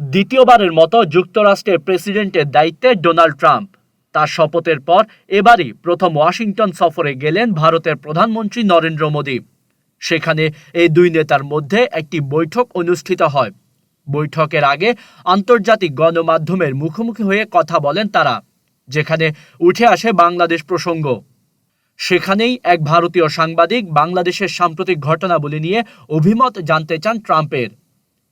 দ্বিতীয়বারের মতো যুক্তরাষ্ট্রের প্রেসিডেন্টের দায়িত্বে ডোনাল্ড ট্রাম্প। তার শপথের পর এবারই প্রথম ওয়াশিংটন সফরে গেলেন ভারতের প্রধানমন্ত্রী নরেন্দ্র মোদী। সেখানে এই দুই নেতার মধ্যে একটি বৈঠক অনুষ্ঠিত হয়। বৈঠকের আগে আন্তর্জাতিক গণমাধ্যমের মুখোমুখি হয়ে কথা বলেন তারা, যেখানে উঠে আসে বাংলাদেশ প্রসঙ্গ। সেখানেই এক ভারতীয় সাংবাদিক বাংলাদেশের সাম্প্রতিক ঘটনাবলী নিয়ে অভিমত জানতে চান ট্রাম্পের।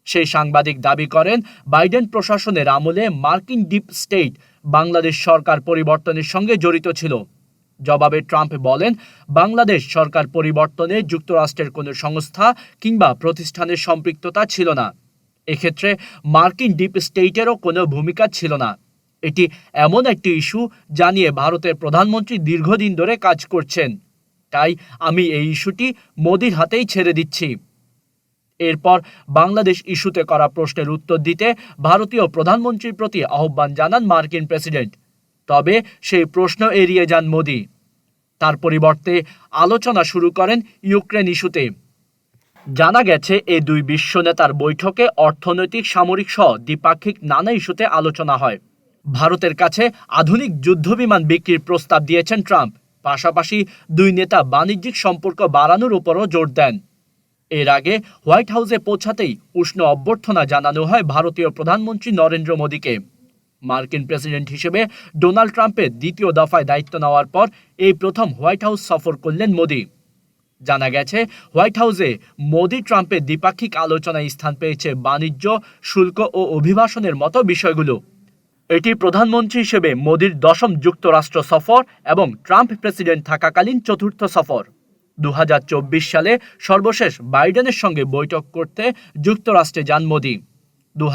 সেই সাংবাদিক দাবি করেন, বাইডেন প্রশাসনের আমলে মার্কিন ডিপ স্টেট বাংলাদেশ সরকার পরিবর্তনের সঙ্গে জড়িত ছিল। জবাবে ট্রাম্প বলেন, বাংলাদেশ সরকার পরিবর্তনে যুক্তরাষ্ট্রের কোনো সংস্থা কিংবা প্রতিষ্ঠানের সম্পৃক্ততা ছিল না। এক্ষেত্রে মার্কিন ডিপ স্টেটেরও কোনো ভূমিকা ছিল না। এটি এমন একটি ইস্যু যা নিয়ে ভারতের প্রধানমন্ত্রী দীর্ঘদিন ধরে কাজ করছেন। তাই আমি এই ইস্যুটি মোদির হাতেই ছেড়ে দিচ্ছি। এরপর বাংলাদেশ ইস্যুতে করা প্রশ্নের উত্তর দিতে ভারতীয় প্রধানমন্ত্রীর প্রতি আহ্বান জানান মার্কিন প্রেসিডেন্ট। তবে সেই প্রশ্ন এড়িয়ে যান মোদি। তার পরিবর্তে আলোচনা শুরু করেন ইউক্রেন ইস্যুতে। জানা গেছে এই দুই বিশ্ব নেতার বৈঠকে অর্থনৈতিক, সামরিক সহ দ্বিপাক্ষিক নানা ইস্যুতে আলোচনা হয়। ভারতের কাছে আধুনিক যুদ্ধবিমান বিক্রির প্রস্তাব দিয়েছেন ট্রাম্প। পাশাপাশি দুই নেতা বাণিজ্যিক সম্পর্ক বাড়ানোর উপরও জোর দেন। এর আগে হোয়াইট হাউসে পৌঁছাতেই উষ্ণ অভ্যর্থনা জানানো হয় ভারতীয় প্রধানমন্ত্রী নরেন্দ্র মোদীকে। মার্কিন প্রেসিডেন্ট হিসেবে ডোনাল্ড ট্রাম্পের দ্বিতীয় দফায় দায়িত্ব নেওয়ার পর এই প্রথম হোয়াইট হাউস সফর করলেন মোদী। জানা গেছে, হোয়াইট হাউসে মোদি ট্রাম্পের দ্বিপাক্ষিক আলোচনায় স্থান পেয়েছে বাণিজ্য, শুল্ক ও অভিবাসনের মতো বিষয়গুলো। এটি প্রধানমন্ত্রী হিসেবে মোদির দশম যুক্তরাষ্ট্র সফর এবং ট্রাম্প প্রেসিডেন্ট থাকাকালীন চতুর্থ সফর। দু হাজার চব্বিশ সালে সর্বশেষ বাইডেনের সঙ্গে বৈঠক করতে যুক্তরাষ্ট্রে যান মোদি। দু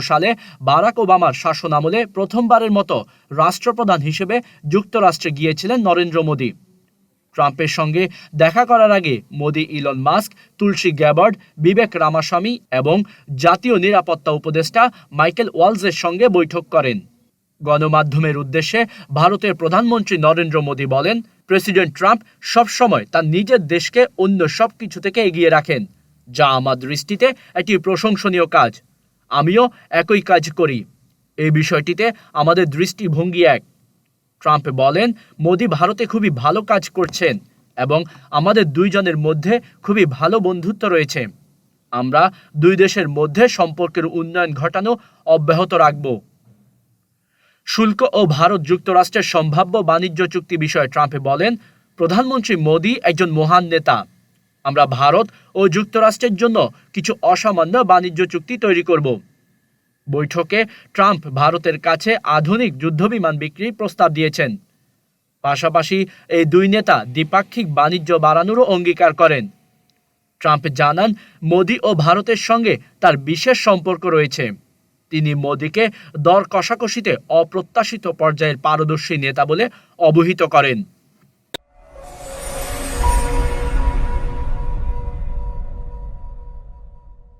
সালে বারাক ওবামার শাসনামলে প্রথমবারের মতো রাষ্ট্রপ্রধান হিসেবে যুক্তরাষ্ট্রে গিয়েছিলেন নরেন্দ্র মোদী। ট্রাম্পের সঙ্গে দেখা করার আগে Modi, Elon Musk, Tulsi Gabbard, Vivek Ramaswamy এবং জাতীয় নিরাপত্তা উপদেষ্টা মাইকেল ওয়ালসের সঙ্গে বৈঠক করেন। গণমাধ্যমের উদ্দেশ্যে ভারতের প্রধানমন্ত্রী নরেন্দ্র মোদী বলেন প্রেসিডেন্ট ট্রাম্প সবসময় তার নিজের দেশকে অন্য সব কিছু থেকে এগিয়ে রাখেন, যা আমার দৃষ্টিতে একটি প্রশংসনীয় কাজ। আমিও একই কাজ করি। এই বিষয়টিতে আমাদের দৃষ্টিভঙ্গি এক। ট্রাম্প বলেন, মোদি ভারতে খুবই ভালো কাজ করছেন এবং আমাদের দুইজনের মধ্যে খুবই ভালো বন্ধুত্ব রয়েছে। আমরা দুই দেশের মধ্যে সম্পর্কের উন্নয়ন ঘটানো অব্যাহত রাখব। শুল্ক ও ভারত যুক্তরাষ্ট্রের সম্ভাব্য বাণিজ্য চুক্তি বিষয়ে ট্রাম্পে বলেন, প্রধানমন্ত্রী মোদি একজন মহান নেতা। আমরা ভারত ও যুক্তরাষ্ট্রের জন্য কিছু অসামান্য বাণিজ্য চুক্তি তৈরি করব। বৈঠকে ট্রাম্প ভারতের কাছে আধুনিক যুদ্ধবিমান বিক্রির প্রস্তাব দিয়েছেন। পাশাপাশি এই দুই নেতা দ্বিপাক্ষিক বাণিজ্য বাড়ানোরও অঙ্গীকার করেন। ট্রাম্প জানান, মোদি ও ভারতের সঙ্গে তার বিশেষ সম্পর্ক রয়েছে। তিনি মোদিকে দর কষাকষিতে অপ্রত্যাশিত পর্যায়ের পারদর্শী নেতা বলে অবহিত করেন।